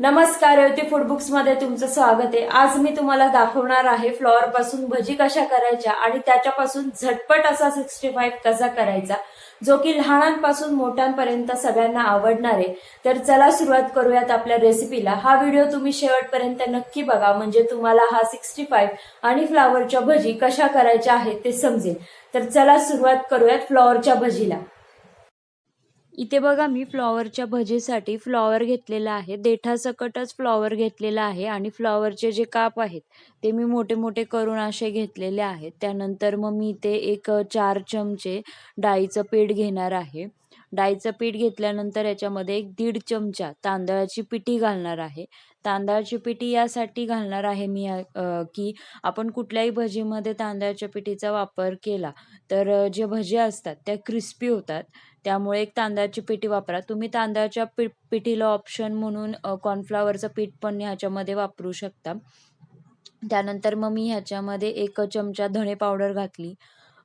नमस्कार युती फूड बुक्समध्ये तुमचं स्वागत आहे. आज मी तुम्हाला दाखवणार आहे फ्लॉवर पासून भजी कशा करायच्या आणि त्याच्यापासून झटपट असा सिक्स्टी फाईव्ह कसा करायचा जो की लहानांपासून मोठ्यांपर्यंत सगळ्यांना आवडणार आहे. तर चला सुरुवात करूयात आपल्या रेसिपीला हा व्हिडिओ तुम्ही शेवटपर्यंत नक्की बघा म्हणजे तुम्हाला हा सिक्स्टी फाईव्ह आणि फ्लावरच्या भजी कशा करायच्या आहेत ते समजेल. तर चला सुरुवात करूयात फ्लॉवरच्या भजीला. इथे बघा मी फ्लॉवरच्या भजीसाठी फ्लॉवर घेतलेला आहे. देठासकटच फ्लॉवर घेतलेला आहे आणि फ्लॉवरचे जे काप आहेत ते मी मोठे मोठे करून असे घेतलेले आहेत. त्यानंतर मग मी इथे एक चार चमचे डाळीचं पीठ घेणार आहे. डाळीचं पीठ घेतल्यानंतर याच्यामध्ये एक दीड चमचा तांदळाची पिठी घालणार आहे. तांदळाची पिठी यासाठी घालणार आहे मी की आपण कुठल्याही भजीमध्ये तांदळाच्या पिठीचा वापर केला तर जे भजी असतात त्या क्रिस्पी होतात. त्यामुळे एक तांदळाची पिठी वापरा. तुम्ही तांदळाच्या पि पिठीला ऑप्शन म्हणून कॉर्नफ्लावरचं कॉर्नफ्लॉवरचं पीठ पण ह्याच्यामध्ये वापरू शकता. त्यानंतर मग मी ह्याच्यामध्ये एक चमचा धणे पावडर घातली.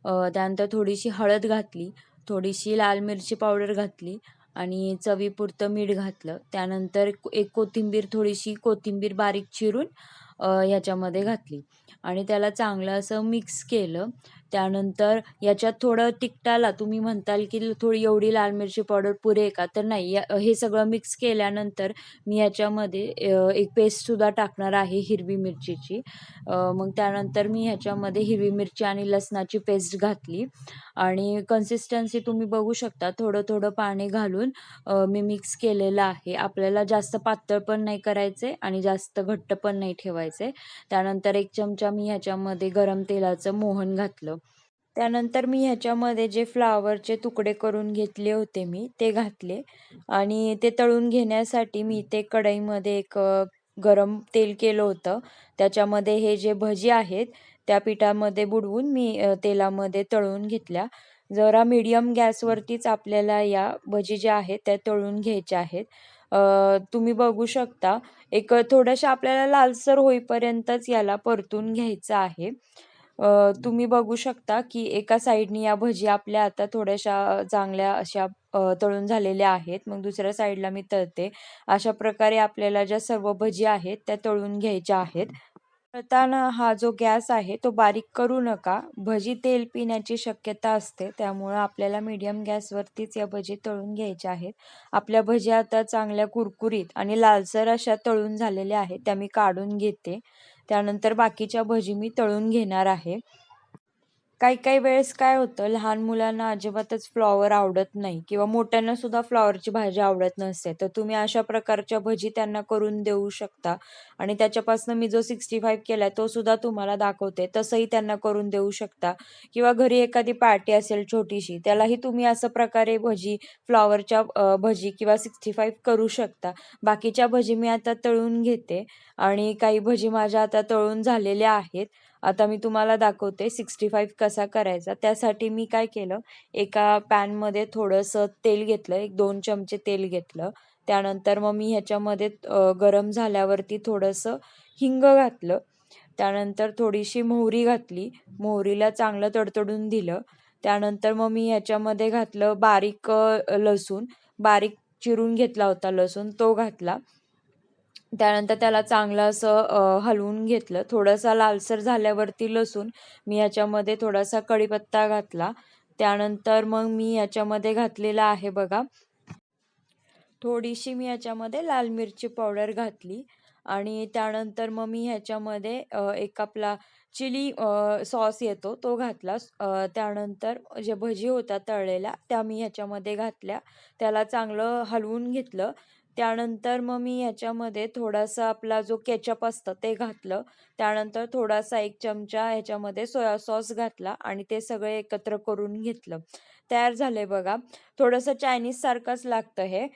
त्यानंतर थोडीशी हळद घातली. थोडीशी लाल मिरची पावडर घातली आणि चवीपुरतं मीठ घातलं. त्यानंतर एक कोथिंबीर थोडीशी कोथिंबीर बारीक चिरून ह्याच्यामध्ये घातली. आणि त्याला चांगलं असं मिक्स केलं. त्यानंतर याच्यात थोडं तिखटाला तुम्ही म्हणताल की थोडी एवढी लाल मिरची पावडर पुरे का? तर नाही या हे सगळं मिक्स केल्यानंतर मी याच्यामध्ये एक पेस्टसुद्धा टाकणार आहे हिरवी मिरचीची. मग त्यानंतर मी ह्याच्यामध्ये हिरवी मिरची आणि लसणाची पेस्ट घातली. आणि कन्सिस्टन्सी तुम्ही बघू शकता थोडं थोडं पाणी घालून मी मिक्स केलेलं आहे. आपल्याला जास्त पातळ पण नाही करायचे आणि जास्त घट्ट पण नाही ठेवायचे. त्यानंतर एक चमचा मी ह्याच्यामध्ये गरम तेलाचं मोहन घातलं. त्यानंतर मी ह्याच्यामध्ये जे फ्लावरचे तुकडे करून घेतले होते मी ते घातले. आणि ते तळून घेण्यासाठी मी ते कढईमध्ये एक गरम तेल केलं होतं. त्याच्यामध्ये हे जे भजी आहेत त्या पिठामध्ये बुडवून मी तेलामध्ये तळून घेतल्या. जरा मीडियम गॅसवरतीच आपल्याला या भजी ज्या आहेत त्या तळून घ्यायच्या आहेत. तुम्ही बघू शकता एक थोड्याशा आपल्याला लालसर होईपर्यंतच याला परतून घ्यायचं आहे. तुम्ही बघू शकता की एका साईडनी या भजी आपल्या आता थोड्याशा चांगल्या अशा तळून झालेल्या आहेत. मग दुसऱ्या साईडला मी तळते. अशा प्रकारे आपल्याला ज्या सर्व भजी आहेत त्या तळून घ्यायच्या आहेत. तळताना हा जो गॅस आहे तो बारीक करू नका. भजी तेल पिण्याची शक्यता असते. त्यामुळं आपल्याला मीडियम गॅसवरतीच या भजी तळून घ्यायच्या आहेत. आपल्या भजी आता चांगल्या कुरकुरीत आणि लालसर अशा तळून झालेल्या आहेत त्या मी काढून घेते. त्यानंतर बाकीच्या भजी मी तळून घेणार आहे. काही काही वेळेस काय होतं लहान मुलांना अजिबातच फ्लॉवर आवडत नाही किंवा मोठ्यांना सुद्धा फ्लॉवरची भाजी आवडत नसते. तर तुम्ही अशा प्रकारच्या भजी त्यांना करून देऊ शकता आणि त्याच्यापासून मी जो सिक्स्टी फाईव्ह केलाय तो सुद्धा तुम्हाला दाखवते. तसंही त्यांना करून देऊ शकता. किंवा घरी एखादी पार्टी असेल छोटीशी त्यालाही तुम्ही असं प्रकारे भजी फ्लॉवरच्या भजी किंवा सिक्स्टी फाईव्ह करू शकता. बाकीच्या भजी मी आता तळून घेते आणि काही भजी माझ्या आता तळून झालेल्या आहेत. आता मी तुम्हाला दाखवते सिक्स्टी फाईव्ह कसा करायचा. त्यासाठी मी काय केलं एका पॅनमध्ये थोडंसं तेल घेतलं एक दोन चमचे तेल घेतलं. त्यानंतर मग मी ह्याच्यामध्ये गरम झाल्यावरती थोडंसं हिंग घातलं. त्यानंतर थोडीशी मोहरी घातली. मोहरीला चांगलं तडतडून दिलं. त्यानंतर मग मी ह्याच्यामध्ये घातलं बारीक लसूण. बारीक चिरून घेतला होता लसूण तो घातला. त्यानंतर त्याला चांगलं असं हलवून घेतलं. थोडासा लालसर झाल्यावरती लसूण मी याच्यामध्ये थोडासा कढीपत्ता घातला. त्यानंतर मग मी याच्यामध्ये घातलेला आहे बघा. थोडीशी मी याच्यामध्ये लाल मिरची पावडर घातली. आणि त्यानंतर मग मी ह्याच्यामध्ये एक आपला चिली सॉस येतो तो घातला. त्यानंतर जे भजी होता तळलेल्या त्या मी ह्याच्यामध्ये घातल्या. त्याला चांगलं हलवून घेतलं. त्यानंतर मग मी ह्याच्यामध्ये थोडासा आपला जो केचप असतं ते घातलं. त्यानंतर थोडासा एक चमचा ह्याच्यामध्ये सोया सॉस घातला आणि ते सगळे एकत्र करून घेतलं. तयार झाले बघा. थोडंसं चायनीज सारखंच लागतं हे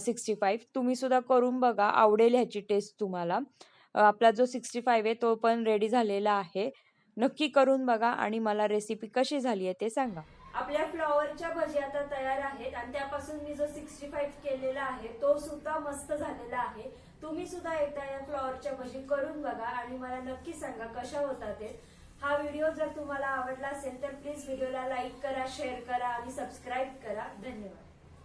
सिक्स्टी फाईव्ह तुम्ही सुद्धा करून बघा. आवडेल ह्याची टेस्ट तुम्हाला. आपला जो सिक्स्टी फाईव्ह आहे तो पण रेडी झालेला आहे. नक्की करून बघा आणि मला रेसिपी कशी झाली आहे ते सांगा. आपल्या फ्लॉवरच्या भजी आता तयार आहेत आणि त्यापासून मी जो सिक्स्टी फाईव्ह केलेला आहे तो सुद्धा मस्त झालेला आहे. तुम्ही सुद्धा एकदा या फ्लॉवरच्या भजी करून बघा आणि मला नक्की सांगा कशा होतात ते. हा व्हिडिओ जर तुम्हाला आवडला असेल तर प्लीज व्हिडिओला लाईक करा शेअर करा आणि सबस्क्राईब करा. धन्यवाद.